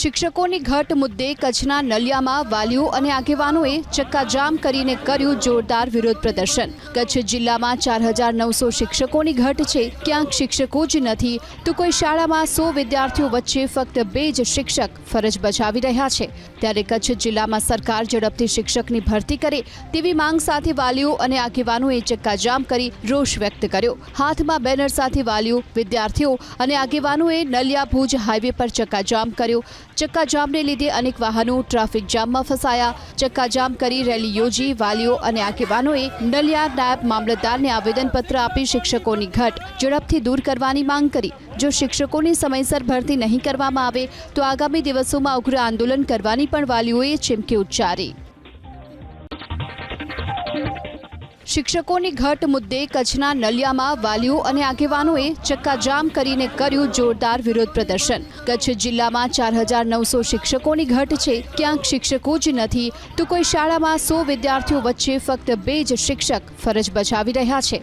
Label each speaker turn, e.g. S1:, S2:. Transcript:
S1: શિક્ષકોની ઘટ મુદ્દે કચ્છના નલિયામાં વાલીઓ અને આગેવાનોએ ચક્કાજામ કરીને કર્યું જોરદાર વિરોધ પ્રદર્શન. કચ્છ જિલ્લામાં ચાર હજાર નવસો શિક્ષકોની ઘટ છે. ક્યાંક શિક્ષકો જ નથી, તો કોઈ શાળામાં સો વિદ્યાર્થીઓ વચ્ચે ફક્ત બે જ શિક્ષક ફરજ બજાવી રહ્યા છે. ત્યારે કચ્છ જિલ્લામાં સરકાર ઝડપથી શિક્ષકની ભરતી કરે તેવી માંગ સાથે વાલીઓ અને આગેવાનોએ ચક્કાજામ કરી રોષ વ્યક્ત કર્યો. હાથમાં બેનર સાથે વાલીઓ, વિદ્યાર્થીઓ અને આગેવાનોએ નલિયા ભુજ હાઈવે પર ચક્કાજામ કર્યો. ચક્કાજામને લીધે અનેક વાહનો ટ્રાફિક જામમાં ફસાયા. ચક્કાજામ કરી રેલી યોજી, વાલીઓ અને આગેવાનોએ નલિયા નાયબ મામલતદારને આવેદનપત્ર આપી શિક્ષકોની ઘટ ઝડપથી દૂર કરવાની માંગ કરી. જો શિક્ષકોની સમયસર ભરતી નહીં કરવામાં આવે, તો આગામી દિવસોમાં ઉગ્ર આંદોલન કરવાની પણ વાલીઓએ ચીમકી ઉચ્ચારી. શિક્ષકોની ઘટ મુદ્દે કચ્છના નલિયામાં વાલીઓ અને આગેવાનોએ ચક્કાજામ કરીને કર્યું જોરદાર વિરોધ પ્રદર્શન. કચ્છ જિલ્લામાં ચાર હજાર નવસો શિક્ષકોની ઘટ છે. ક્યાંક શિક્ષકો જ નથી, તો કોઈ શાળામાં સો વિદ્યાર્થીઓ વચ્ચે ફક્ત બે જ શિક્ષક ફરજ બજાવી રહ્યા છે.